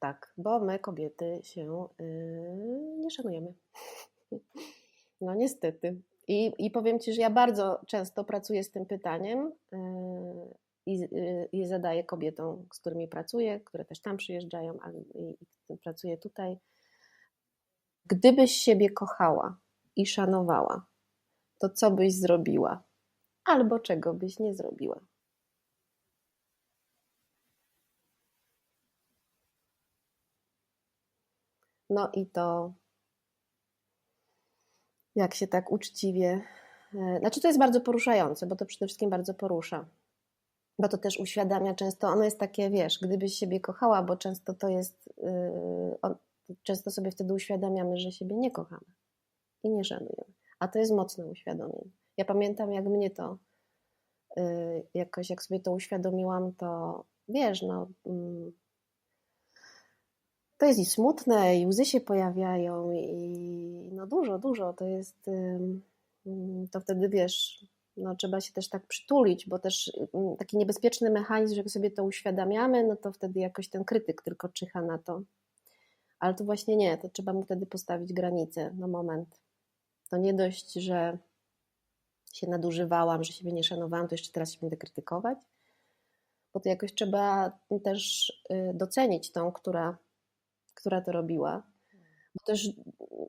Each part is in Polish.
Tak, bo my kobiety się yy, nie szanujemy. No niestety. I, I powiem Ci, że ja bardzo często pracuję z tym pytaniem yy, i, yy, i zadaję kobietom, z którymi pracuję, które też tam przyjeżdżają, ale i, i pracuję tutaj. Gdybyś siebie kochała i szanowała, to co byś zrobiła? Albo czego byś nie zrobiła? No i to, jak się tak uczciwie. E, znaczy, to jest bardzo poruszające, bo to przede wszystkim bardzo porusza. Bo to też uświadamia często, ono jest takie, wiesz, gdybyś siebie kochała, bo często to jest, yy, często sobie wtedy uświadamiamy, że siebie nie kochamy i nie szanujemy. A to jest mocne uświadomienie. Ja pamiętam, jak mnie to yy, jakoś, jak sobie to uświadomiłam, to wiesz, no. Yy, to jest i smutne, i łzy się pojawiają, i no dużo, dużo. To jest, to wtedy wiesz, no trzeba się też tak przytulić, bo też taki niebezpieczny mechanizm, że sobie to uświadamiamy, no to wtedy jakoś ten krytyk tylko czyha na to. Ale to właśnie nie, to trzeba mu wtedy postawić granicę na moment. To nie dość, że się nadużywałam, że siebie nie szanowałam, to jeszcze teraz się będę krytykować, bo to jakoś trzeba też y, docenić tą, która która to robiła. Bo też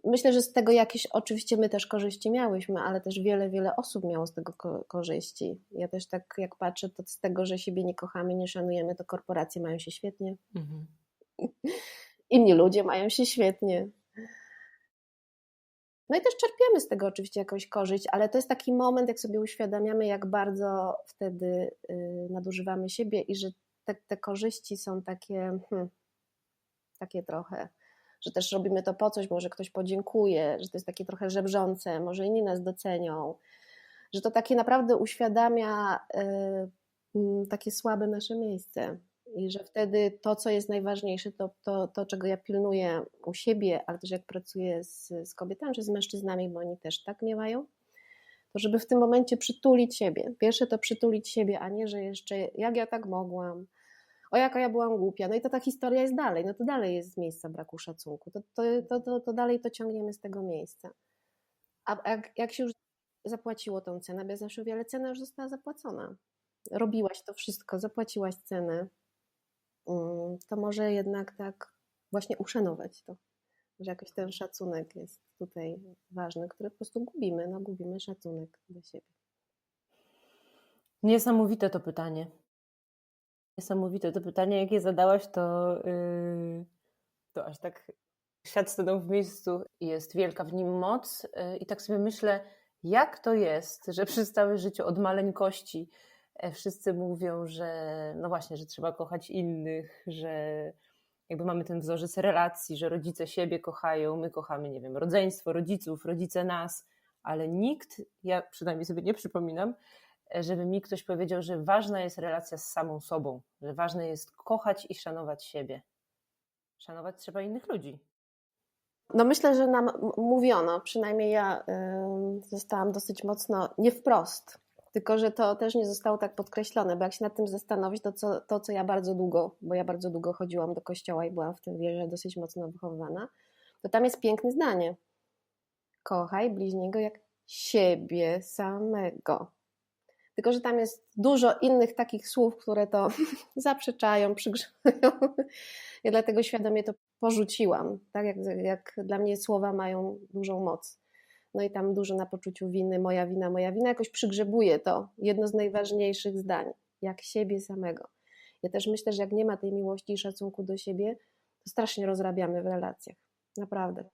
myślę, że z tego jakieś, oczywiście my też korzyści miałyśmy, ale też wiele, wiele osób miało z tego korzyści. Ja też tak jak patrzę, to z tego, że siebie nie kochamy, nie szanujemy, to korporacje mają się świetnie. Mhm. Inni ludzie mają się świetnie. No i też czerpiemy z tego oczywiście jakąś korzyść, ale to jest taki moment, jak sobie uświadamiamy, jak bardzo wtedy y, nadużywamy siebie i że te, te korzyści są takie, hmm, takie trochę, że też robimy to po coś, może ktoś podziękuje, że to jest takie trochę żebrzące, może inni nas docenią, że to takie naprawdę uświadamia y, takie słabe nasze miejsce. I że wtedy to, co jest najważniejsze, to, to, to czego ja pilnuję u siebie, ale też jak pracuję z, z kobietami czy z mężczyznami, bo oni też tak miewają, to żeby w tym momencie przytulić siebie. Pierwsze to przytulić siebie, a nie, że jeszcze jak ja tak mogłam, o jaka ja byłam głupia. No i to ta historia jest dalej, no to dalej jest z miejsca braku szacunku, to, to, to, to, to dalej to ciągniemy z tego miejsca. A jak, jak się już zapłaciło tą cenę, bo ja zawsze wiele cena już została zapłacona. Robiłaś to wszystko, zapłaciłaś cenę, mm, to może jednak tak właśnie uszanować to, że jakoś ten szacunek jest tutaj ważny, który po prostu gubimy, no gubimy szacunek do siebie. Niesamowite to pytanie. Niesamowite to pytanie, jakie zadałaś, to, yy, to aż tak świat stanął w miejscu. Jest wielka w nim moc yy, i tak sobie myślę, jak to jest, że przez całe życie od maleńkości e, wszyscy mówią, że no właśnie, że trzeba kochać innych, że jakby mamy ten wzorzec relacji, że rodzice siebie kochają, my kochamy, nie wiem, rodzeństwo, rodziców, rodzice nas, ale nikt, ja przynajmniej sobie nie przypominam, żeby mi ktoś powiedział, że ważna jest relacja z samą sobą, że ważne jest kochać i szanować siebie. Szanować trzeba innych ludzi. No myślę, że nam mówiono, przynajmniej ja y, zostałam dosyć mocno nie wprost, tylko że to też nie zostało tak podkreślone, bo jak się nad tym zastanowić, to co, to co ja bardzo długo, bo ja bardzo długo chodziłam do kościoła i byłam w tym wierze dosyć mocno wychowywana, to tam jest piękne zdanie. Kochaj bliźniego jak siebie samego. Tylko, że tam jest dużo innych takich słów, które to zaprzeczają, przygrzewają. Ja dlatego świadomie to porzuciłam. Tak jak, jak dla mnie słowa mają dużą moc. No i tam dużo na poczuciu winy, moja wina, moja wina, jakoś przygrzebuje to. Jedno z najważniejszych zdań, jak siebie samego. Ja też myślę, że jak nie ma tej miłości i szacunku do siebie, to strasznie rozrabiamy w relacjach. Naprawdę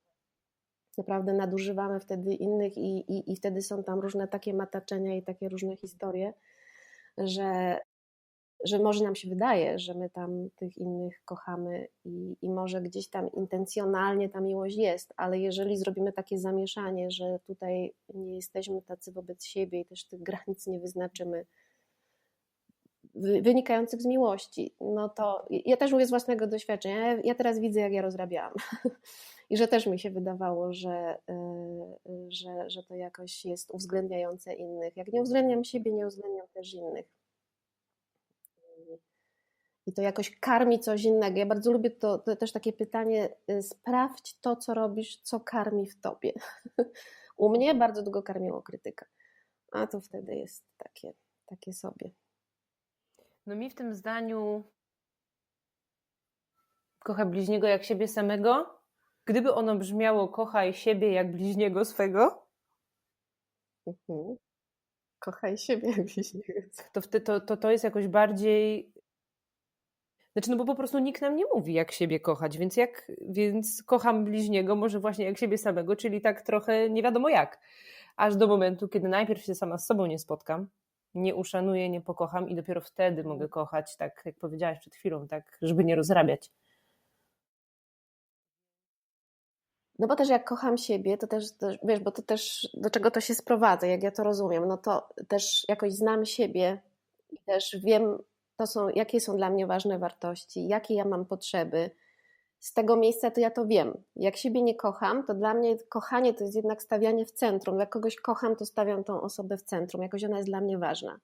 naprawdę nadużywamy wtedy innych i, i, i wtedy są tam różne takie mataczenia i takie różne historie, że, że może nam się wydaje, że my tam tych innych kochamy i, i może gdzieś tam intencjonalnie ta miłość jest, ale jeżeli zrobimy takie zamieszanie, że tutaj nie jesteśmy tacy wobec siebie i też tych granic nie wyznaczymy, wynikających z miłości, no to ja też mówię z własnego doświadczenia. Ja, teraz widzę, jak ja rozrabiałam. I że też mi się wydawało, że, y, y, że, że to jakoś jest uwzględniające innych. Jak nie uwzględniam siebie, nie uwzględniam też innych. I to jakoś karmi coś innego. Ja bardzo lubię to, to też takie pytanie: y, sprawdź to, co robisz, co karmi w tobie. U mnie bardzo długo karmiło krytyka, a to wtedy jest takie, takie sobie. No mi w tym zdaniu kocha bliźniego jak siebie samego. Gdyby ono brzmiało kochaj siebie jak bliźniego swego, mhm. kochaj siebie jak bliźniego. To, to, to, to jest jakoś bardziej znaczy, no bo po prostu nikt nam nie mówi, jak siebie kochać, więc jak, więc kocham bliźniego, może właśnie jak siebie samego, czyli tak trochę nie wiadomo jak. Aż do momentu, kiedy najpierw się sama z sobą nie spotkam, nie uszanuję, nie pokocham i dopiero wtedy mogę kochać, tak jak powiedziałaś przed chwilą, tak, żeby nie rozrabiać. No bo też jak kocham siebie, to też, też, wiesz, bo to też do czego to się sprowadza, jak ja to rozumiem, no to też jakoś znam siebie i też wiem, to są, jakie są dla mnie ważne wartości, jakie ja mam potrzeby. Z tego miejsca to ja to wiem. Jak siebie nie kocham, to dla mnie kochanie to jest jednak stawianie w centrum. Jak kogoś kocham, to stawiam tą osobę w centrum, jakoś ona jest dla mnie ważna.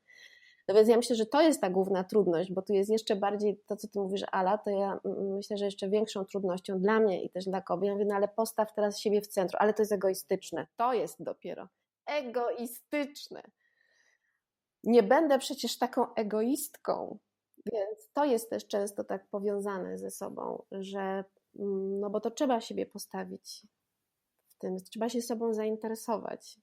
No więc ja myślę, że to jest ta główna trudność, bo tu jest jeszcze bardziej to, co ty mówisz, Ala, to ja myślę, że jeszcze większą trudnością dla mnie i też dla kobiet. Ja mówię, no ale postaw teraz siebie w centrum, ale to jest egoistyczne. To jest dopiero egoistyczne. Nie będę przecież taką egoistką, więc to jest też często tak powiązane ze sobą, że no bo to trzeba siebie postawić w tym, trzeba się sobą zainteresować.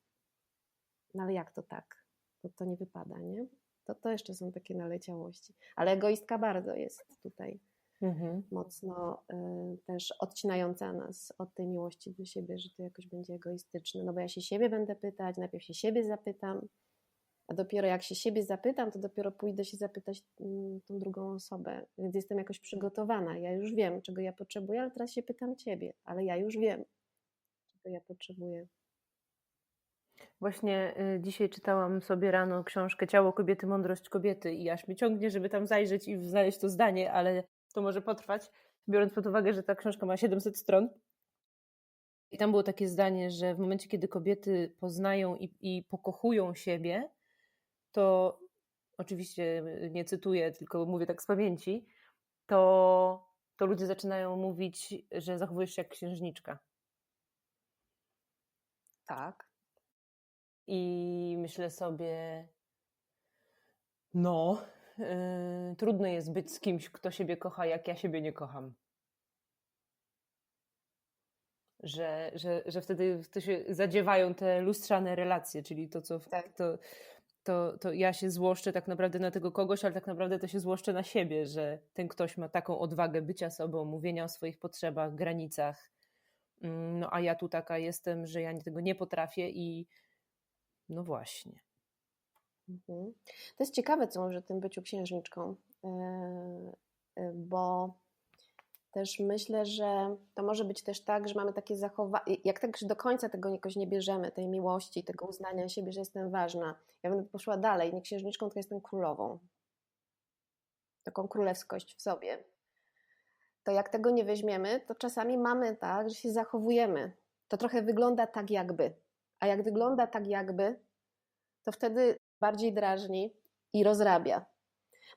No ale jak to tak? To, to nie wypada, nie? To, to jeszcze są takie naleciałości. Ale egoistka bardzo jest tutaj mhm. mocno y, też odcinająca nas od tej miłości do siebie, że to jakoś będzie egoistyczne. No bo ja się siebie będę pytać, najpierw się siebie zapytam, a dopiero jak się siebie zapytam, to dopiero pójdę się zapytać mm, tą drugą osobę. Więc jestem jakoś przygotowana. Ja już wiem, czego ja potrzebuję, ale teraz się pytam ciebie, ale ja już wiem, czego ja potrzebuję. Właśnie y, dzisiaj czytałam sobie rano książkę Ciało kobiety, mądrość kobiety i aż mi ciągnie, żeby tam zajrzeć i znaleźć to zdanie, ale to może potrwać, biorąc pod uwagę, że ta książka ma 700 stron. I tam było takie zdanie, że w momencie, kiedy kobiety poznają i, i pokochują siebie, to oczywiście nie cytuję, tylko mówię tak z pamięci, to, to ludzie zaczynają mówić, że zachowujesz się jak księżniczka. Tak. I myślę sobie, no, yy, trudno jest być z kimś, kto siebie kocha, jak ja siebie nie kocham. Że, że, że wtedy to się zadziewają te lustrzane relacje, czyli to, co tak. to, to, to ja się złoszczę tak naprawdę na tego kogoś, ale tak naprawdę to się złoszczę na siebie, że ten ktoś ma taką odwagę bycia sobą, mówienia o swoich potrzebach, granicach. Mm, no a ja tu taka jestem, że ja tego nie potrafię i no właśnie. Mhm. To jest ciekawe, co może tym byciu księżniczką, e, e, bo też myślę, że to może być też tak, że mamy takie zachowanie, jak tak do końca tego jakoś nie bierzemy, tej miłości, tego uznania siebie, że jestem ważna. Ja będę poszła dalej, nie księżniczką, tylko jestem królową. Taką królewskość w sobie. To jak tego nie weźmiemy, to czasami mamy tak, że się zachowujemy. To trochę wygląda tak jakby. A jak wygląda tak jakby, to wtedy bardziej drażni i rozrabia.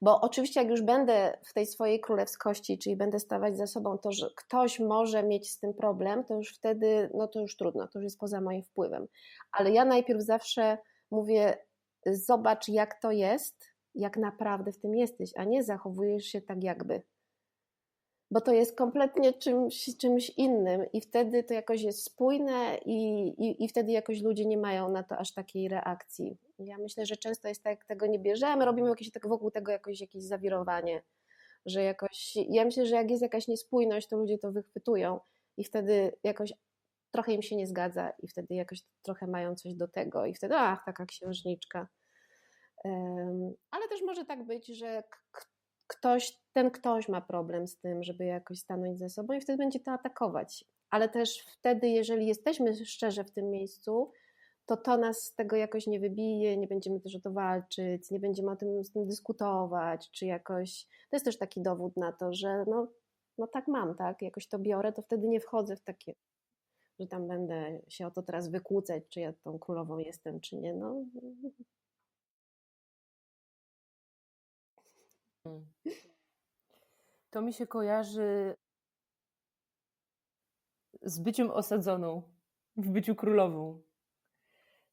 Bo oczywiście, jak już będę w tej swojej królewskości, czyli będę stawać za sobą to, że ktoś może mieć z tym problem, to już wtedy, no to już trudno, to już jest poza moim wpływem. Ale ja najpierw zawsze mówię, zobacz, jak to jest, jak naprawdę w tym jesteś, a nie zachowujesz się tak jakby bo to jest kompletnie czymś, czymś innym i wtedy to jakoś jest spójne i, i, i wtedy jakoś ludzie nie mają na to aż takiej reakcji. Ja myślę, że często jest tak, tego nie bierzemy, robimy jakieś tak wokół tego jakoś, jakieś zawirowanie, że jakoś, ja myślę, że jak jest jakaś niespójność, to ludzie to wychwytują i wtedy jakoś trochę im się nie zgadza i wtedy jakoś trochę mają coś do tego i wtedy, ach, taka księżniczka. Um, ale też może tak być, że ktoś, ten ktoś ma problem z tym, żeby jakoś stanąć ze sobą i wtedy będzie to atakować. Ale też wtedy, jeżeli jesteśmy szczerze w tym miejscu, to to nas z tego jakoś nie wybije, nie będziemy też o to walczyć, nie będziemy o tym, z tym dyskutować, czy jakoś. To jest też taki dowód na to, że no, no tak mam, tak, jakoś to biorę, to wtedy nie wchodzę w takie, że tam będę się o to teraz wykłócać, czy ja tą królową jestem, czy nie. No, To mi się kojarzy z byciem osadzoną, w byciu królową.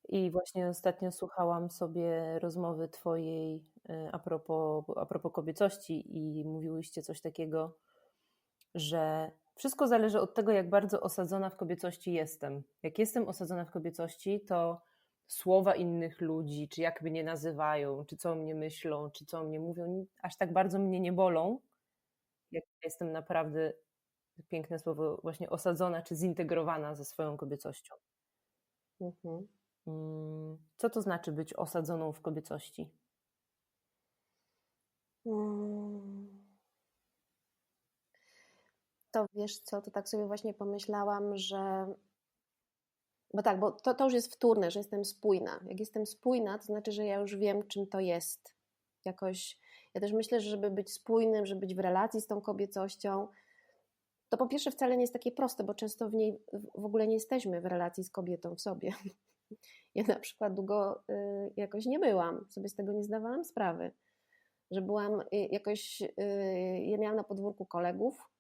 I właśnie ostatnio słuchałam sobie rozmowy Twojej a propos, a propos kobiecości, i mówiłyście coś takiego, że wszystko zależy od tego, jak bardzo osadzona w kobiecości jestem. Jak jestem osadzona w kobiecości, to słowa innych ludzi, czy jak mnie nazywają, czy co o mnie myślą, czy co o mnie mówią, aż tak bardzo mnie nie bolą, jak jestem naprawdę, piękne słowo, właśnie osadzona czy zintegrowana ze swoją kobiecością. Mhm. Mm, co to znaczy być osadzoną w kobiecości? Mm. To wiesz co, to tak sobie właśnie pomyślałam, że bo tak, bo to, to już jest wtórne, że jestem spójna. Jak jestem spójna, to znaczy, że ja już wiem, czym to jest. Jakoś, ja też myślę, że żeby być spójnym, żeby być w relacji z tą kobiecością, to po pierwsze wcale nie jest takie proste, bo często w niej w ogóle nie jesteśmy w relacji z kobietą w sobie. Ja na przykład długo y, jakoś nie byłam, sobie z tego nie zdawałam sprawy, że byłam y, jakoś, y, ja miałam na podwórku kolegów,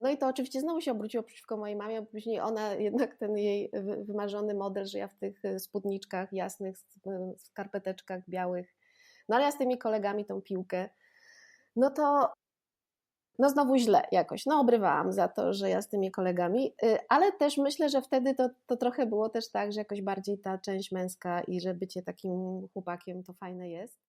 no i to oczywiście znowu się obróciło przeciwko mojej mamie, bo później ona jednak ten jej wymarzony model, że ja w tych y, spódniczkach jasnych, skarpeteczkach białych, no ale ja z tymi kolegami tą piłkę, no to no znowu źle jakoś, no obrywałam za to, że ja z tymi kolegami, y, ale też myślę, że wtedy to, to trochę było też tak, że jakoś bardziej ta część męska i że bycie takim chłopakiem to fajne jest.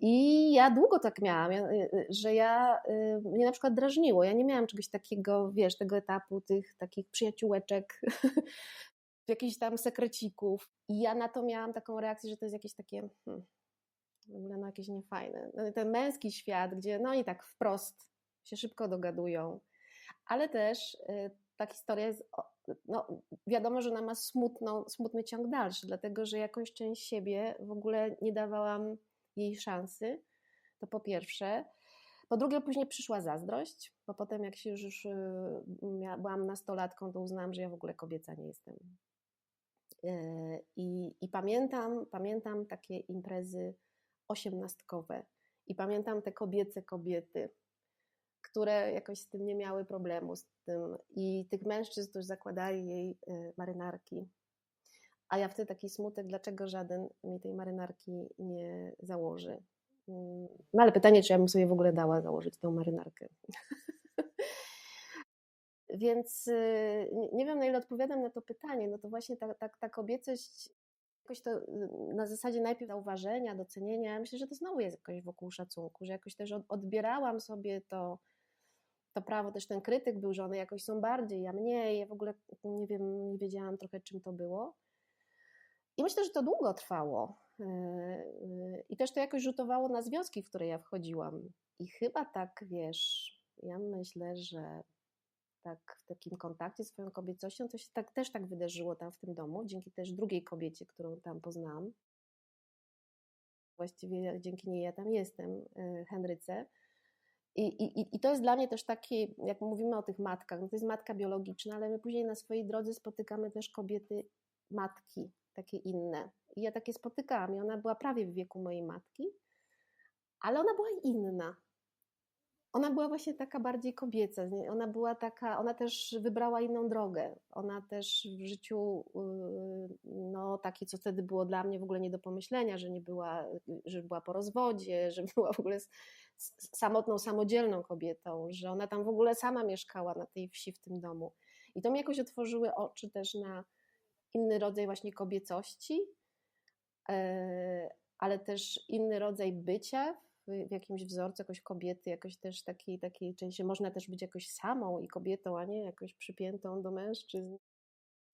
I ja długo tak miałam, y, y, że ja, y, mnie na przykład drażniło. Ja nie miałam czegoś takiego, wiesz, tego etapu tych takich przyjaciółeczek, jakichś tam sekrecików. I ja na to miałam taką reakcję, że to jest jakieś takie, hmm, w ogóle no jakieś niefajne. No, ten męski świat, gdzie no i tak wprost się szybko dogadują, ale też ta historia jest, no wiadomo, że ona ma smutną, smutny ciąg dalszy, dlatego że jakąś część siebie w ogóle nie dawałam jej szansy, to po pierwsze. Po drugie, później przyszła zazdrość, bo potem jak się już y, byłam nastolatką, to uznałam, że ja w ogóle kobieca nie jestem. Y, I, i pamiętam, pamiętam takie imprezy osiemnastkowe i pamiętam te kobiece kobiety, które jakoś z tym nie miały problemu z tym i tych mężczyzn, którzy zakładali jej y, marynarki, a ja wtedy taki smutek, dlaczego żaden mi tej marynarki nie założy. Mm, no ale pytanie, czy ja bym sobie w ogóle dała założyć tę marynarkę. Więc y, nie wiem, na ile odpowiadam na to pytanie. No to właśnie ta, ta, ta kobiecość, jakoś to y, na zasadzie najpierw zauważenia, docenienia, myślę, że to znowu jest jakoś wokół szacunku, że jakoś też odbierałam sobie to, to prawo, też ten krytyk był, że one jakoś są bardziej, ja mniej, ja w ogóle nie wiem, nie wiedziałam trochę czym to było. I myślę, że to długo trwało. E, e, I też to jakoś rzutowało na związki, w które ja wchodziłam. I chyba tak, wiesz, ja myślę, że tak w takim kontakcie z swoją kobiecością to się tak, też tak wydarzyło tam w tym domu, dzięki też drugiej kobiecie, którą tam poznałam. Właściwie dzięki niej ja tam jestem, e, Henryce. I, i, I to jest dla mnie też taki, jak mówimy o tych matkach, no to jest matka biologiczna, ale my później na swojej drodze spotykamy też kobiety, matki, takie inne. I ja takie spotykałam i ona była prawie w wieku mojej matki, ale ona była inna. Ona była właśnie taka bardziej kobieca. Ona była taka, ona też wybrała inną drogę. Ona też w życiu, yy, no takie, co wtedy było dla mnie w ogóle nie do pomyślenia, że nie była, że była po rozwodzie, że była w ogóle samotną, samodzielną kobietą, że ona tam w ogóle sama mieszkała na tej wsi w tym domu. I to mi jakoś otworzyły oczy też na, inny rodzaj właśnie kobiecości, e, ale też inny rodzaj bycia w, jakimś wzorcu, jakoś kobiety, jakoś też takiej, takiej części, można też być jakoś samą i kobietą, a nie jakoś przypiętą do mężczyzn.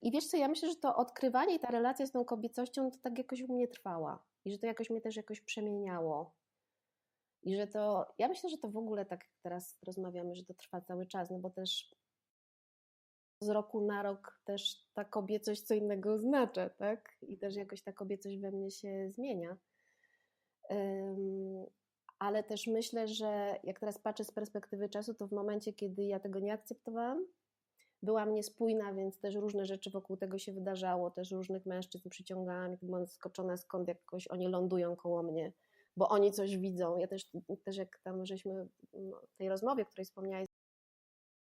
I wiesz co, ja myślę, że to odkrywanie i ta relacja z tą kobiecością to tak jakoś u mnie trwała i że to jakoś mnie też jakoś przemieniało. I że to, ja myślę, że to w ogóle tak teraz rozmawiamy, że to trwa cały czas, no bo też z roku na rok też ta kobiecość co innego oznacza, tak? I też jakoś ta kobiecość we mnie się zmienia. Um, ale też myślę, że jak teraz patrzę z perspektywy czasu, to w momencie, kiedy ja tego nie akceptowałam, byłam niespójna, więc też różne rzeczy wokół tego się wydarzało, też różnych mężczyzn przyciągałam i byłam skoczona skąd jakoś oni lądują koło mnie. bo oni coś widzą. Ja też, też jak tam żeśmy w tej rozmowie, o której wspomniałeś,